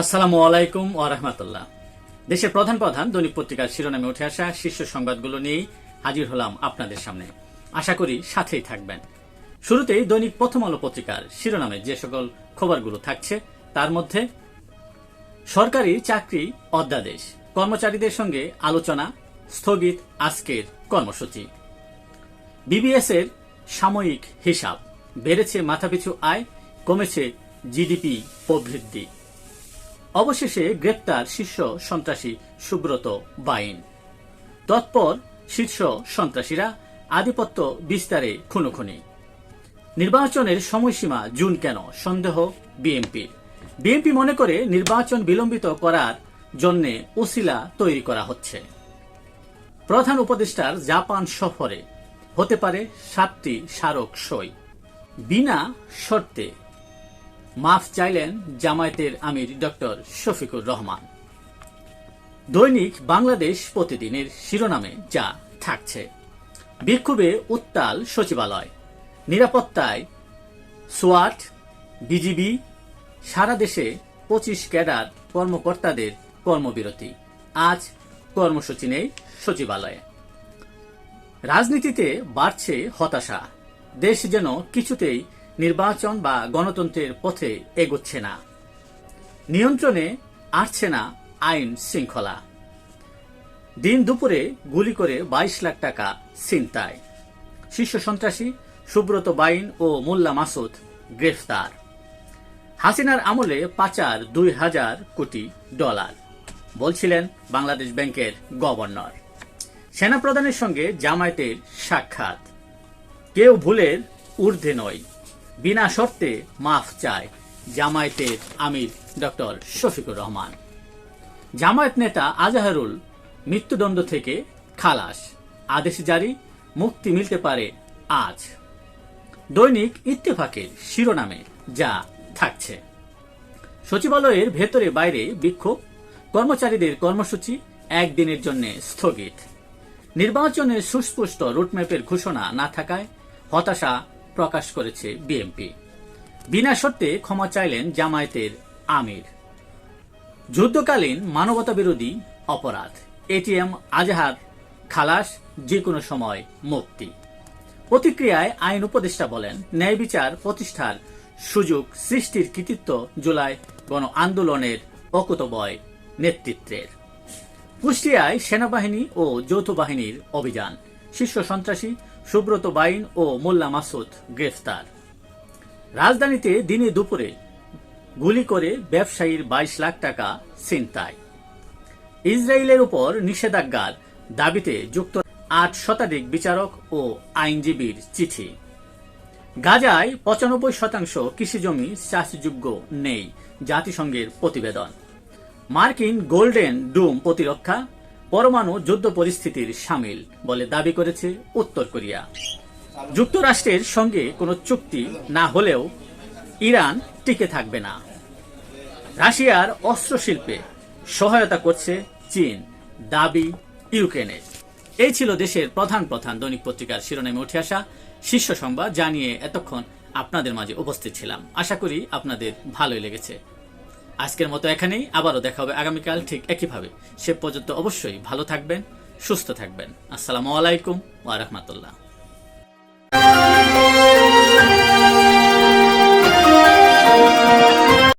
আসসালামু আলাইকুম রহমতুল্লাহ। দেশের প্রধান প্রধান দৈনিক পত্রিকার শিরোনামে উঠে আসা শীর্ষ সংবাদগুলো নিয়েই হাজির হলাম আপনাদের সামনে। আশা করি সাথেই থাকবেন। শুরুতেই দৈনিক প্রথম আলো পত্রিকার শিরোনামে যে সকল খবরগুলো থাকছে, তার মধ্যে সরকারি চাকরি অধ্যাদেশ, কর্মচারীদের সঙ্গে আলোচনা, স্থগিত আজকের কর্মসূচি। বিবিএস এর সাময়িক হিসাব, বেড়েছে মাথাপিছু আয়, কমেছে জিডিপি প্রবৃদ্ধি। অবশেষে গ্রেপ্তার শীর্ষ সন্ত্রাসী সুব্রত বাইন। তৎপর শীর্ষ সন্ত্রাসীরা আধিপত্য বিস্তারে খুনোখুনি। নির্বাচনের সময়সীমা জুন কেন? সন্দেহ বিএনপির বিএনপি মনে করে নির্বাচন বিলম্বিত করার জন্য ওসিলা তৈরি করা হচ্ছে। প্রধান উপদেষ্টার জাপান সফরে হতে পারে সাতটি স্মারক সই। বিনা শর্তে মাফ চাইলেন জামায়াতের আমির ডক্টর শফিকুর রহমান। দৈনিক বাংলাদেশ প্রতিদিনের শিরোনামে যা থাকছে। বিক্ষোভে উত্তাল সচিবালয়। নিরাপত্তায় সোয়াট, বিজিবি, সারা দেশে পঁচিশ ক্যাডার কর্মকর্তাদের কর্মবিরতি। আজ কর্মসূচি নেই সচিবালয়ে। রাজনীতিতে বাড়ছে হতাশা। দেশ যেন কিছুতেই নির্বাচন বা গণতন্ত্রের পথে এগোচ্ছে না। নিয়ন্ত্রণে আসছে না আইন শৃঙ্খলা। দিন দুপুরে গুলি করে বাইশ লাখ টাকা ছিনতাই। শীর্ষ সন্ত্রাসী সুব্রত বাইন ও মোল্লা মাসুদ গ্রেফতার। হাসিনার আমলে পাচার দুই হাজার কোটি ডলার, বলছিলেন বাংলাদেশ ব্যাংকের গভর্নর। সেনাপ্রধানের সঙ্গে জামায়াতের সাক্ষাৎ। কেউ ভুলের ঊর্ধ্বে নয়। বিনা শর্তে মাফ চায় জামায়াতের আমির ডক্টর শফিকুর রহমান। জামায়াত নেতা আজাহারুল মৃত্যুদণ্ড থেকে খালাস। আদেশ জারি, মুক্তি মিলতে পারে আজ। দৈনিক ইত্তেফাকের শিরোনামে যা থাকছে। সচিবালয়ের ভেতরে বাইরে বিক্ষোভ, কর্মচারীদের কর্মসূচি একদিনের জন্য স্থগিত। নির্বাচনের সুস্পষ্ট রুটম্যাপের ঘোষণা না থাকায় হতাশা প্রকাশ করেছে বিএনপি। বিনা শর্তে ক্ষমা চাইলেন জামায়াতের আমির। যুদ্ধকালীন মানবতা বিরোধী অপরাধ, এটিএম, আজহার, খালাস যে কোনো সময় মুক্তি। প্রতিক্রিয়ায় আইন উপদেষ্টা বলেন, ন্যায় বিচার প্রতিষ্ঠার সুযোগ সৃষ্টির কৃতিত্ব জুলাই গণ আন্দোলনের অকুতবয় নেতৃত্বের। কুষ্টিয়ায় সেনাবাহিনী ও যৌথ বাহিনীর অভিযান, শীর্ষ সন্ত্রাসী সুব্রত বাইন ও মোল্লা মাসুদ গ্রেফতার। রাজধানীতে দিনে দুপুরে গুলি করে ব্যবসায়ীর বাইশ লাখ টাকা ছিনতাই। ইসরায়েলের উপর নিষেধাজ্ঞার দাবিতে যুক্ত আট শতাধিক বিচারক ও আইনজীবীর চিঠি। গাজায় পঁচানব্বই শতাংশ কৃষিজমি চাষযোগ্য নেই জাতিসংঘের প্রতিবেদন। মার্কিন গোল্ডেন ডুম প্রতিরক্ষা পরমাণু যুদ্ধ পরিস্থিতির সামিল বলে দাবি করেছে উত্তর কোরিয়া। যুক্তরাষ্ট্রের সঙ্গে কোনো চুক্তি না হলেও ইরান টিকে থাকবে না। রাশিয়ার অস্ত্র শিল্পে সহায়তা করছে চীন, দাবি ইউক্রেনের। এই ছিল দেশের প্রধান প্রধান দৈনিক পত্রিকার শিরোনামে উঠে আসা শীর্ষ সংবাদ জানিয়ে এতক্ষণ আপনাদের মাঝে উপস্থিত ছিলাম। আশা করি আপনাদের ভালোই লেগেছে। আজকের মতো এখানেই, আবারও দেখা হবে আগামীকাল ঠিক একইভাবে। সে পর্যন্ত অবশ্যই ভালো থাকবেন, সুস্থ থাকবেন। আসসালামু আলাইকুম ওয়া রাহমাতুল্লাহ।